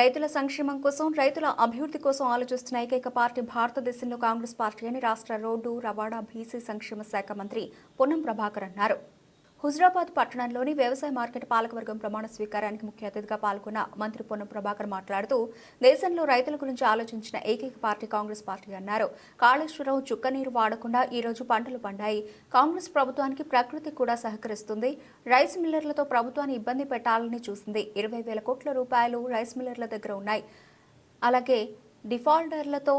రైతుల సంక్షేమం కోసం రైతుల అభివృద్ధి కోసం ఆలోచిస్తున్న ఏకైక పార్టీ భారతదేశంలో కాంగ్రెస్ పార్టీ అని రాష్ట్ర రోడ్డు రవాణా బీసీ సంక్షేమ శాఖ మంత్రి పొన్నం ప్రభాకర్ అన్నారు. హుజరాబాద్ పట్టణంలోని వ్యవసాయ మార్కెట్ పాలకవర్గం ప్రమాణ స్వీకారానికి ముఖ్య అతిథిగా పాల్గొన్న మంత్రి పొన్నం ప్రభాకర్ మాట్లాడుతూ దేశంలో రైతుల గురించి ఆలోచించిన ఏకైక పార్టీ కాంగ్రెస్ పార్టీ అన్నారు. కాళేశ్వరం చుక్కనీరు వాడకుండా ఈ రోజు పంటలు పండాయి. కాంగ్రెస్ ప్రభుత్వానికి ప్రకృతి కూడా సహకరిస్తుంది. రైస్ మిల్లర్లతో ప్రభుత్వాన్ని ఇబ్బంది పెట్టాలని చూసింది. ఇరవై వేల కోట్ల రూపాయలు రైస్ మిల్లర్ల దగ్గర ఉన్నాయి. అలాగే డిఫాల్టర్లతో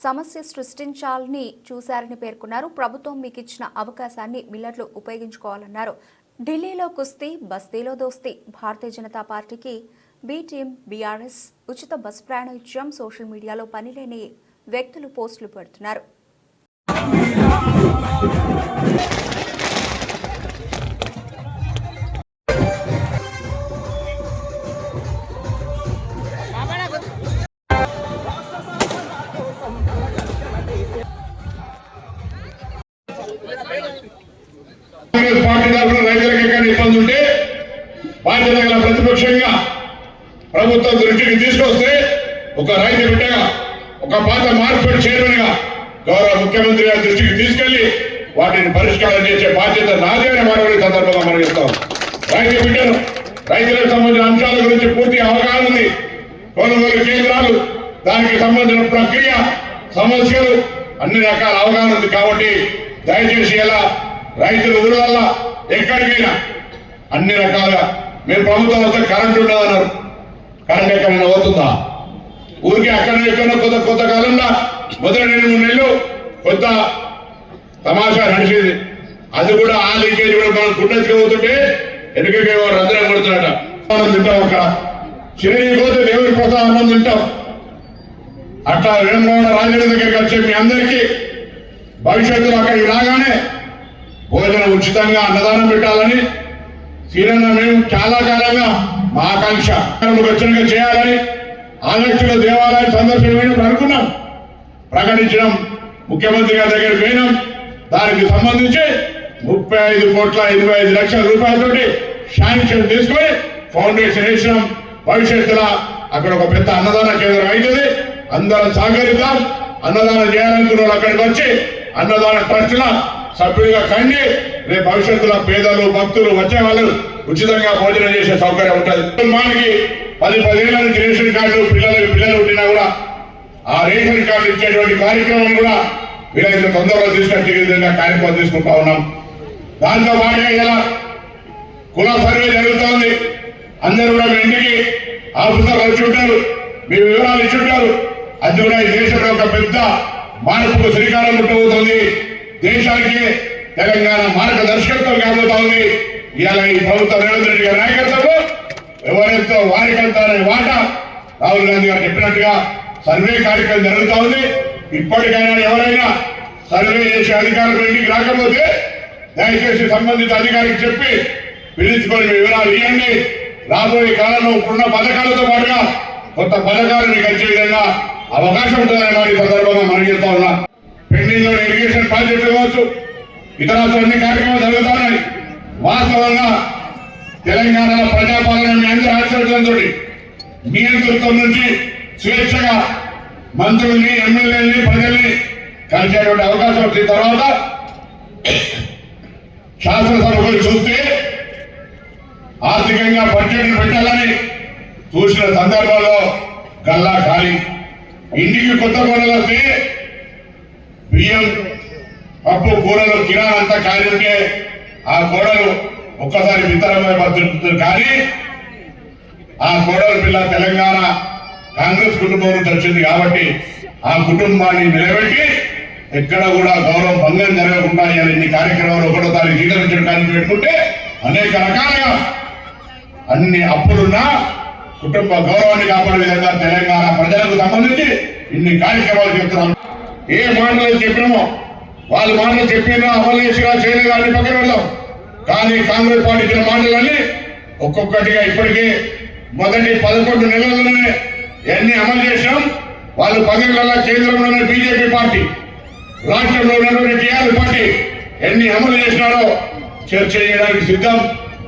సమస్య సృష్టించాలని చూశారని పేర్కొన్నారు. ప్రభుత్వం మీకు ఇచ్చిన అవకాశాన్ని మిల్లర్లు ఉపయోగించుకోవాలన్నారు. ఢిల్లీలో కుస్తీ బస్తీలో దోస్తీ. భారతీయ జనతా పార్టీకి బీటీఎం బీఆర్ఎస్ ఉచిత బస్ ప్రయాణం ఇచ్చాం సోషల్ మీడియాలో పనిలేని వ్యక్తులు పోస్టులు పెడుతున్నారు. కాంగ్రెస్ పార్టీ తరఫున రైతులకు ఎక్కడ ఇబ్బంది ఉంటే బాధ్యత గల ప్రతిపక్షంగా ప్రభుత్వం దృష్టికి తీసుకొస్తే ఒక రైతు బిడ్డగా ఒక పాత మార్కెట్ చైర్మన్గా గౌరవ ముఖ్యమంత్రి గారి దృష్టికి తీసుకెళ్ళి వాటిని పరిష్కారం చేసే బాధ్యత నాదే అని మరొకటి సందర్భంగా మరణిస్తాం రైతు బిడ్డను రైతులకు సంబంధించిన అంశాల గురించి పూర్తి అవగాహన ఉంది. కొనుగోలు కేంద్రాలు దానికి సంబంధించిన ప్రక్రియ సమస్యలు అన్ని రకాల అవగాహన ఉంది కాబట్టి దయచేసి ఎలా రైతుల వల్ల ఎక్కడికైనా అన్ని రకాలుగా మేము ప్రభుత్వం వస్తే కరెంట్ ఉండదన్నారు. కరెంట్ ఎక్కడైనా అవుతుందా ఊరికి అక్కడ ఎక్కడ కొత్త కొత్త కాలంలో మొదటి రెండు మూడు నెలలు కొత్త తమాషా నడిచేది. అది కూడా ఆ లీకేజ్ కూడా మనం గుండెచ్చుకు పోతుంటే ఎన్నికకే వారు అందరం కొడుతున్నట మనం తింటాం అక్కడ. షిరిడి పోతే దేవుడి ప్రసాదం తింటాం. అట్లా వేమగౌడ రాజేంద్ర దగ్గరికి వచ్చే మీ అందరికీ భవిష్యత్తులో అక్కడికి రాగానే భోజనం ఉచితంగా అన్నదానం పెట్టాలని సీనన్న మేము చాలా కాలంగా మా ఆకాంక్ష. వచ్చినగా చేయాలని ఆగస్టులో దేవాలయం సందర్శనమైనప్పుడు అనుకున్నాం. ప్రకటించడం ముఖ్యమంత్రి గారి దగ్గర పోయినాం. దానికి సంబంధించి ముప్పై ఐదు కోట్ల ఇరవై ఐదు లక్షల రూపాయలతోటి శాంక్షన్ తీసుకొని ఫౌండేషన్ వేసినాం. భవిష్యత్తులో అక్కడ ఒక పెద్ద అన్నదాన కేంద్రం అవుతుంది. అందరం సహకరిద్దాం. అన్నదానం చేయాలనుకున్న వాళ్ళు అక్కడికి వచ్చి అన్నదాన ట్రస్టుల సభ్యుడిగా కండి. రేపు భవిష్యత్తులో పేదలు భక్తులు వచ్చే వాళ్ళు ఉచితంగా భోజనం చేసే సౌకర్యం ఉంటుంది. కుటుంబానికి పది పదిహేనుల నుంచి రేషన్ కార్డు పిల్లలు పిల్లలు పుట్టినా కూడా ఆ రేషన్ కార్డు ఇచ్చేటువంటి కార్యక్రమం కూడా వీలైతే తొందరగా తీసుకొచ్చిన కార్యక్రమం తీసుకుంటా ఉన్నాం. దాంతో పాటుగా ఇలా కుల సర్వే జరుగుతోంది. అందరూ కూడా మీ ఇంటికి ఆఫీసర్లు వచ్చి ఉంటారు. మీ వివరాలు ఇచ్చి ఉంటారు. అది కూడా ఈ దేశంలో ఒక పెద్ద మార్పుకు శ్రీకారం చుట్టబోతోంది. దేశానికి తెలంగాణ మార్గదర్శకత్వం కాబోతా ఉంది. ఇవాళ ఈ ప్రభుత్వ రేవంత్ రెడ్డి గారి నాయకత్వంలో ఎవరెంతో వారికంతా వాటా రాహుల్ గాంధీ గారు చెప్పినట్టుగా సర్వే కార్యక్రమం జరుగుతా ఉంది. ఇప్పటికైనా ఎవరైనా సర్వే చేసే అధికారులు ఇంటికి రాకపోతే దయచేసి సంబంధిత అధికారికి చెప్పి పిలుచుకొని వివరాలు ఇవ్వండి. రాబోయే కాలంలో ఇప్పుడున్న పథకాలతో పాటుగా కొత్త పథకాలు మీకు వచ్చే విధంగా అవకాశం ఉంటుందని మరి సందర్భంగా మనం చెప్తా ఉన్నా. పెండింగ్లో ఇరిగేషన్ ప్రాజెక్టు కావచ్చు ఇతర అన్ని కార్యక్రమాలు జరుగుతున్నాయి వాస్తవంగా తెలంగాణలో ప్రజాపాలన మీ అందరి ఆశ్చర్యంతో నియంతృత్వం నుంచి స్వేచ్ఛగా మంత్రుల్ని ఎమ్మెల్యేలని ప్రజల్ని కలిసేటువంటి అవకాశం వచ్చిన తర్వాత శాసనసభకు చూస్తే ఆర్థికంగా బడ్జెట్ పెట్టాలని చూసిన సందర్భాల్లో గల్లా ఖాళీ. ఇంటికి కొత్త కొనలు వస్తే బియ్యం పప్పు కూరలు కిరాణా అంతా ఖాళీ ఉంటే ఆ కోడలు ఒక్కసారి విత్తనమై బతుకుతుంది కానీ ఆ కోడలు పిల్ల తెలంగాణ కాంగ్రెస్ కుటుంబం నుంచి వచ్చింది కాబట్టి ఆ కుటుంబాన్ని నిలబెట్టి ఎక్కడ కూడా గౌరవం భంగం జరగకుండా ఇవాళ ఇన్ని కార్యక్రమాలు ఒకటో తారీఖు స్వీకరించడానికి పెట్టుకుంటే అనేక రకాలుగా అన్ని అప్పులున్నా కుటుంబ గౌరవాన్ని కాపాడే విధంగా తెలంగాణ ప్రజలకు సంబంధించి ఇన్ని కార్యక్రమాలు చేస్తున్నాం. ఏ మాటలు చెప్పినామో వాళ్ళు మాటలు చెప్పినా అమలు చేసినా చేయలేదా అని పక్కన పెడదాం. కానీ కాంగ్రెస్ పార్టీ ఇచ్చిన మాటలన్నీ ఒక్కొక్కటిగా ఇప్పటికే మొదటి పదకొండు నెలల్లోనే ఎన్ని అమలు చేసినాం? వాళ్ళు పదవులలో నెలల కేంద్రంలో ఉన్న బీజేపీ పార్టీ రాష్ట్రంలో ఉన్నటువంటి టీఆర్ఎస్ పార్టీ. ఎన్ని అమలు చేసినారో చర్చ చేయడానికి సిద్ధం.